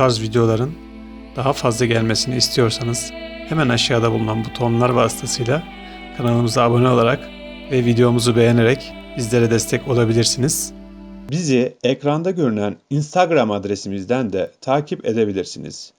tarz videoların daha fazla gelmesini istiyorsanız hemen aşağıda bulunan butonlar vasıtasıyla kanalımıza abone olarak ve videomuzu beğenerek bizlere destek olabilirsiniz. Bizi ekranda görünen Instagram adresimizden de takip edebilirsiniz.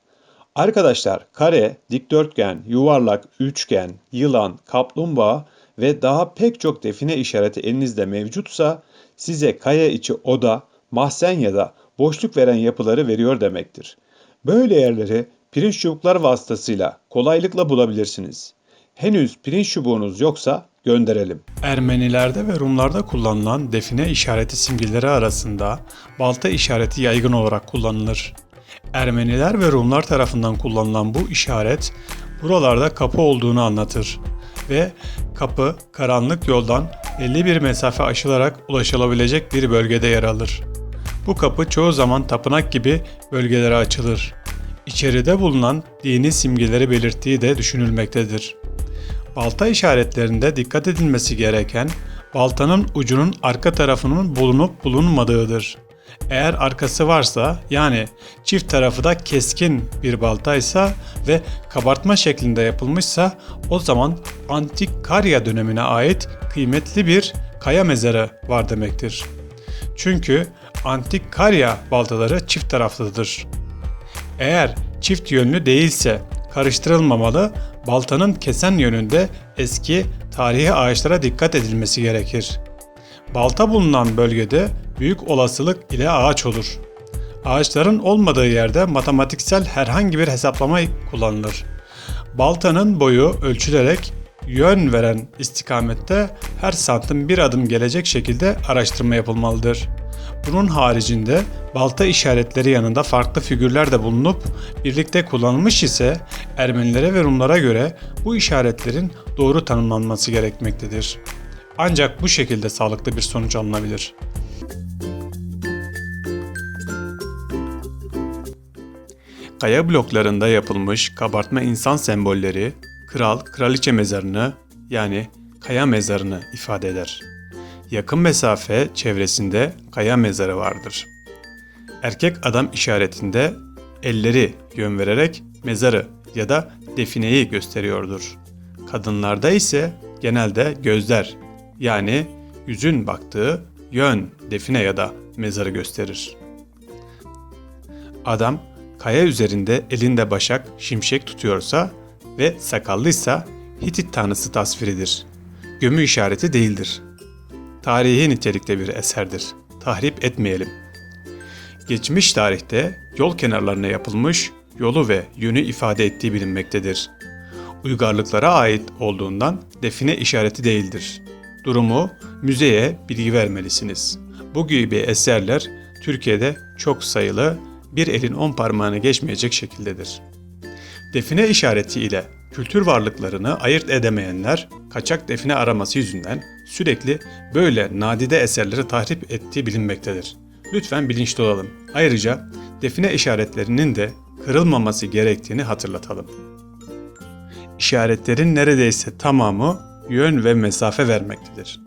Arkadaşlar kare, dikdörtgen, yuvarlak, üçgen, yılan, kaplumbağa ve daha pek çok define işareti elinizde mevcutsa size kaya içi oda, mahzen ya da boşluk veren yapıları veriyor demektir. Böyle yerleri pirinç çubuklar vasıtasıyla kolaylıkla bulabilirsiniz. Henüz pirinç çubuğunuz yoksa gönderelim. Ermenilerde ve Rumlarda kullanılan define işareti simgeleri arasında balta işareti yaygın olarak kullanılır. Ermeniler ve Rumlar tarafından kullanılan bu işaret buralarda kapı olduğunu anlatır ve kapı karanlık yoldan belli bir mesafe aşılarak ulaşılabilecek bir bölgede yer alır. Bu kapı çoğu zaman tapınak gibi bölgelere açılır. İçeride bulunan dini simgeleri belirttiği de düşünülmektedir. Balta işaretlerinde dikkat edilmesi gereken baltanın ucunun arka tarafının bulunup bulunmadığıdır. Eğer arkası varsa yani çift tarafı da keskin bir baltaysa ve kabartma şeklinde yapılmışsa o zaman antik Karya dönemine ait kıymetli bir kaya mezarı var demektir. Çünkü antik Karya baltaları çift taraflıdır. Eğer çift yönlü değilse karıştırılmamalı, baltanın kesen yönünde eski tarihi ağaçlara dikkat edilmesi gerekir. Balta bulunan bölgede büyük olasılık ile ağaç olur. Ağaçların olmadığı yerde matematiksel herhangi bir hesaplama kullanılır. Baltanın boyu ölçülerek yön veren istikamette her santim bir adım gelecek şekilde araştırma yapılmalıdır. Bunun haricinde balta işaretleri yanında farklı figürler de bulunup birlikte kullanılmış ise Ermenilere ve Rumlara göre bu işaretlerin doğru tanımlanması gerekmektedir. Ancak bu şekilde sağlıklı bir sonuç alınabilir. Kaya bloklarında yapılmış kabartma insan sembolleri kral, kraliçe mezarını yani kaya mezarını ifade eder. Yakın mesafe çevresinde kaya mezarı vardır. Erkek adam işaretinde elleri yön vererek mezarı ya da defineyi gösteriyordur. Kadınlarda ise genelde gözler yani yüzün baktığı yön define ya da mezarı gösterir. Adam kaya üzerinde elinde başak, şimşek tutuyorsa ve sakallıysa Hitit tanrısı tasviridir. Gömü işareti değildir. Tarihi nitelikte bir eserdir. Tahrip etmeyelim. Geçmiş tarihte yol kenarlarına yapılmış yolu ve yönü ifade ettiği bilinmektedir. Uygarlıklara ait olduğundan define işareti değildir. Durumu müzeye bilgi vermelisiniz. Bu gibi eserler Türkiye'de çok sayılı, bir elin on parmağını geçmeyecek şekildedir. Define işareti ile kültür varlıklarını ayırt edemeyenler kaçak define araması yüzünden sürekli böyle nadide eserleri tahrip ettiği bilinmektedir. Lütfen bilinçli olalım. Ayrıca define işaretlerinin de kırılmaması gerektiğini hatırlatalım. İşaretlerin neredeyse tamamı yön ve mesafe vermektedir.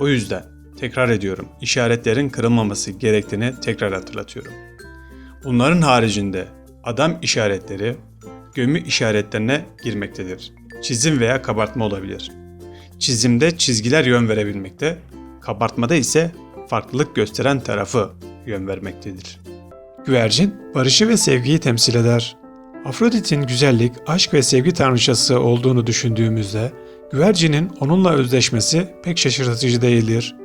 O yüzden tekrar ediyorum işaretlerin kırılmaması gerektiğini tekrar hatırlatıyorum. Bunların haricinde adam işaretleri gömü işaretlerine girmektedir. Çizim veya kabartma olabilir. Çizimde çizgiler yön verebilmekte, kabartmada ise farklılık gösteren tarafı yön vermektedir. Güvercin, barışı ve sevgiyi temsil eder. Afrodit'in güzellik, aşk ve sevgi tanrıçası olduğunu düşündüğümüzde, güvercinin onunla özdeşmesi pek şaşırtıcı değildir.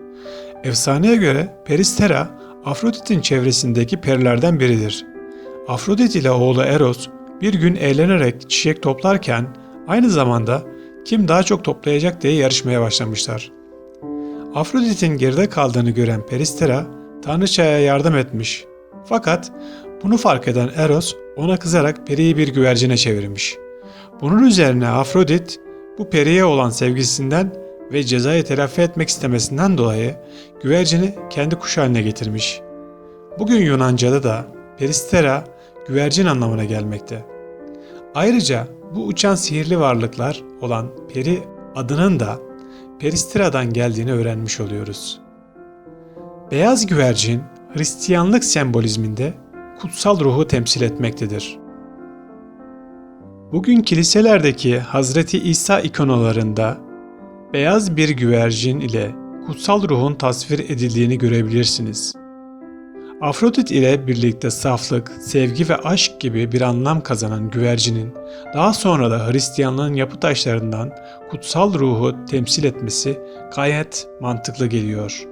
Efsaneye göre Peristera, Afrodit'in çevresindeki perilerden biridir. Afrodit ile oğlu Eros bir gün eğlenerek çiçek toplarken aynı zamanda kim daha çok toplayacak diye yarışmaya başlamışlar. Afrodit'in geride kaldığını gören Peristera tanrıçaya yardım etmiş. Fakat bunu fark eden Eros ona kızarak periyi bir güvercine çevirmiş. Bunun üzerine Afrodit bu periye olan sevgisinden ve cezayı telafi etmek istemesinden dolayı güvercini kendi kuş haline getirmiş. Bugün Yunanca'da da Peristera güvercin anlamına gelmekte. Ayrıca bu uçan sihirli varlıklar olan peri adının da Peristera'dan geldiğini öğrenmiş oluyoruz. Beyaz güvercin Hristiyanlık sembolizminde kutsal ruhu temsil etmektedir. Bugün kiliselerdeki Hazreti İsa ikonalarında beyaz bir güvercin ile kutsal ruhun tasvir edildiğini görebilirsiniz. Afrodit ile birlikte saflık, sevgi ve aşk gibi bir anlam kazanan güvercinin daha sonra da Hristiyanlığın yapı taşlarından kutsal ruhu temsil etmesi gayet mantıklı geliyor.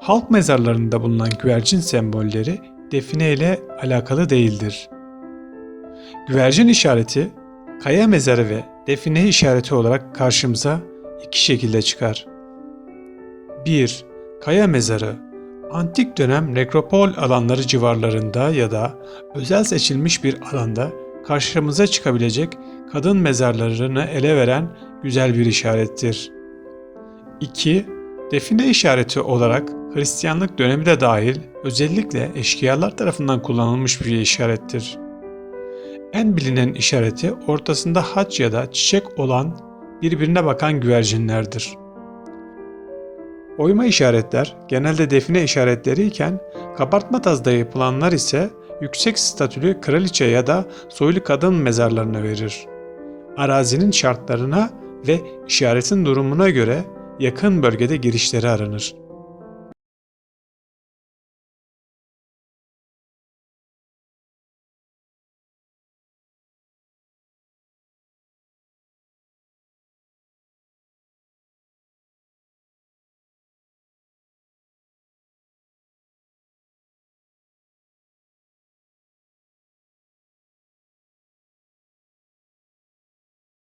Halk mezarlarında bulunan güvercin sembolleri define ile alakalı değildir. Güvercin işareti, kaya mezarı ve define işareti olarak karşımıza iki şekilde çıkar. 1. Kaya mezarı Antik dönem nekropol alanları civarlarında ya da özel seçilmiş bir alanda karşımıza çıkabilecek kadın mezarlarını ele veren güzel bir işarettir. 2. Define işareti olarak Hristiyanlık dönemi de dahil özellikle eşkıyalar tarafından kullanılmış bir işarettir. En bilinen işareti ortasında haç ya da çiçek olan birbirine bakan güvercinlerdir. Oyma işaretler genelde define işaretleri iken kabartma tazda yapılanlar ise yüksek statülü kraliçe ya da soylu kadın mezarlarına verir. Arazinin şartlarına ve işaretin durumuna göre yakın bölgede girişleri aranır.